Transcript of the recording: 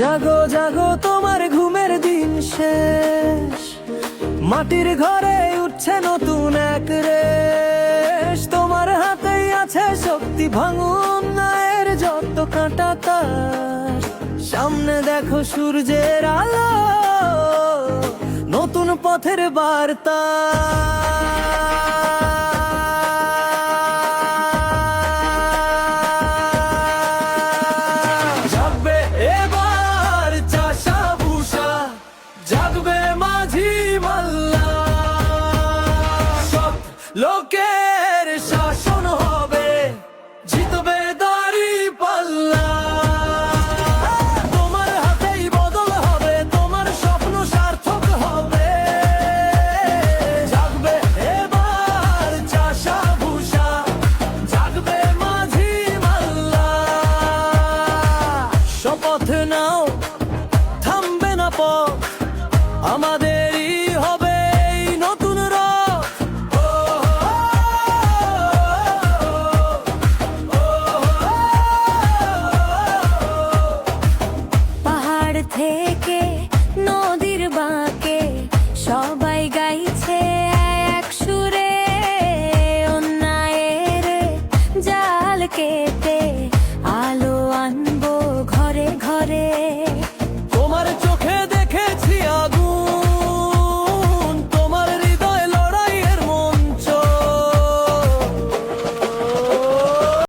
জাগো জাগো তোমার ঘুমের দিন শেষ। মাটির ঘরে উঠছে নতুন এক রেশ। তোমার হাতেই আছে শক্তি ভাঙুন, নায়ের যত কাঁটা তার। সামনে দেখো সূর্যের আলো, নতুন পথের বার্তা। লোকের শাসন হবে, জিতবে পাল্লা। তোমার হাতেই বদল হবে, তোমার স্বপ্ন সার্থক হবে। জাগবে এবার চাষা ভূষা জাগবে মাঝি মাল্লা। শপথ নাও, থামবে না পথ, আমাদের থেকে নদীর বাঁকে সবাই গাইছে এক সুরে অন্যায়ের জাল কেটে আলো আনব ঘরে ঘরে।